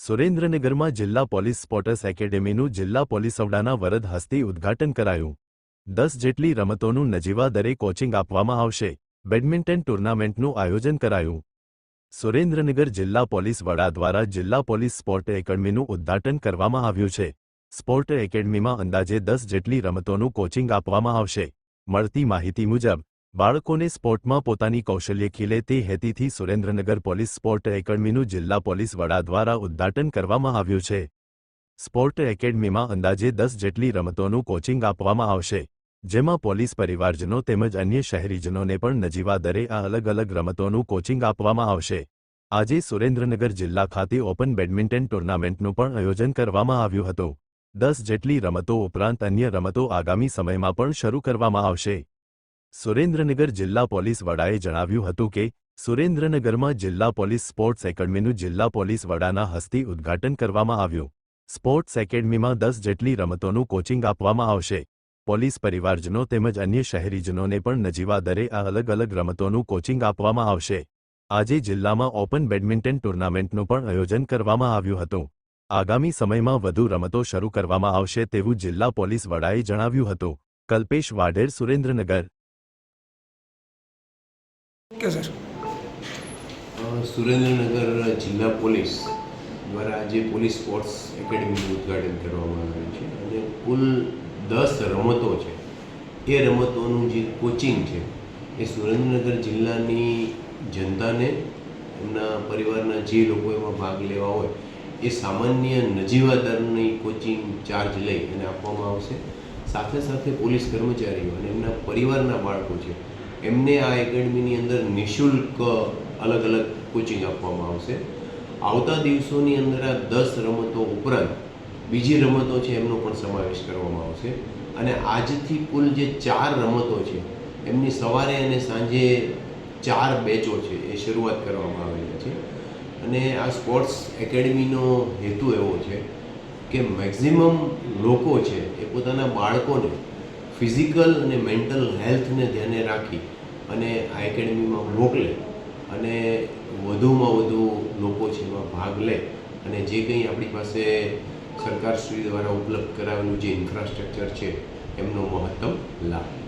સુરેન્દ્રનગરમાં જિલ્લા police sports એકેડેમીનું જિલ્લા પોલીસ વડાના વરદ હસ્તે ઉદ્ઘાટન કરાયું. દસ જેટલી રમતોનું નજીવા દરે કોચિંગ આપવામાં આવશે. બેડમિન્ટન ટુર્નામેન્ટનું આયોજન કરાયું. સુરેન્દ્રનગર જિલ્લા પોલીસ વડા દ્વારા જિલ્લા પોલીસ સ્પોર્ટ એકેડમીનું ઉદ્ઘાટન કરવામાં આવ્યું છે. સ્પોર્ટ એકેડમીમાં અંદાજે દસ જેટલી રમતોનું કોચિંગ આપવામાં આવશે. મળતી માહિતી મુજબ બાળકોને સ્પોર્ટમાં પોતાની કૌશલ્ય ખીલે તે હેતીથી સુરેન્દ્રનગર પોલીસ સ્પોર્ટ એકેડમીનું જિલ્લા પોલીસ વડા દ્વારા ઉદ્ઘાટન કરવામાં આવ્યું છે. સ્પોર્ટ એકેડમીમાં અંદાજે દસ જેટલી રમતોનું કોચિંગ આપવામાં આવશે, જેમાં પોલીસ પરિવારજનો તેમજ અન્ય શહેરીજનોને પણ નજીવા દરે આ અલગ અલગ રમતોનું કોચિંગ આપવામાં આવશે. આજે સુરેન્દ્રનગર જિલ્લા ખાતે ઓપન બેડમિન્ટન ટુર્નામેન્ટનું પણ આયોજન કરવામાં આવ્યું હતું. દસ જેટલી રમતો ઉપરાંત અન્ય રમતો આગામી સમયમાં પણ શરૂ કરવામાં આવશે. સુરેન્દ્રનગર જિલ્લા પોલીસ વડાએ જણાવ્યું હતું કે, સુરેન્દ્રનગરમાં જિલ્લા પોલીસ સ્પોર્ટ્સ એકેડમીનું જિલ્લા પોલીસ વડાના હસ્તે ઉદ્ઘાટન કરવામાં આવ્યું. સ્પોર્ટ્સ એકેડમીમાં દસ જેટલી રમતોનું કોચિંગ આપવામાં આવશે. પોલીસ પરિવારજનો તેમજ અન્ય શહેરીજનોને પણ નજીવા દરે આ અલગ અલગ રમતોનું કોચિંગ આપવામાં આવશે. આજે જિલ્લામાં ઓપન બેડમિન્ટન ટુર્નામેન્ટનું પણ આયોજન કરવામાં આવ્યું હતું. આગામી સમયમાં વધુ રમતો શરૂ કરવામાં આવશે તેવું જિલ્લા પોલીસ વડાએ જણાવ્યું હતું. કલ્પેશ વાઢેર, સુરેન્દ્રનગર. ઓકે સર સુરેન્દ્રનગર જિલ્લા પોલીસ દ્વારા આજે પોલીસ સ્પોર્ટ્સ એકેડમીનું ઉદ્ઘાટન કરવામાં આવ્યું છે. અને કુલ દસ રમતો છે. એ રમતોનું જે કોચિંગ છે, એ સુરેન્દ્રનગર જિલ્લાની જનતાને, એમના પરિવારના જે લોકો એમાં ભાગ લેવા હોય, એ સામાન્ય નજીવા દરની કોચિંગ ચાર્જ લઈ અને આપવામાં આવશે. સાથે સાથે પોલીસ કર્મચારીઓ અને એમના પરિવારના બાળકો છે એમને આ એકેડમીની અંદર નિઃશુલ્ક અલગ અલગ કોચિંગ આપવામાં આવશે. આવતા દિવસોની અંદર આ દસ રમતો ઉપરાંત બીજી રમતો છે એમનો પણ સમાવેશ કરવામાં આવશે. અને આજથી કુલ જે ચાર રમતો છે, એમની સવારે અને સાંજે ચાર બેચો છે એ શરૂઆત કરવામાં આવેલી છે. અને આ સ્પોર્ટ્સ એકેડમીનો હેતુ એવો છે કે મેક્ઝિમમ લોકો છે એ પોતાના બાળકોને ફિઝિકલ અને મેન્ટલ હેલ્થને ધ્યાને રાખી અને આ એકેડમીમાં મોકલે અને વધુમાં વધુ લોકો છે એમાં ભાગ લે અને જે કંઈ આપણી પાસે સરકારશ્રી દ્વારા ઉપલબ્ધ કરાવેલું જે ઇન્ફ્રાસ્ટ્રક્ચર છે, એમનો મહત્તમ લાભ.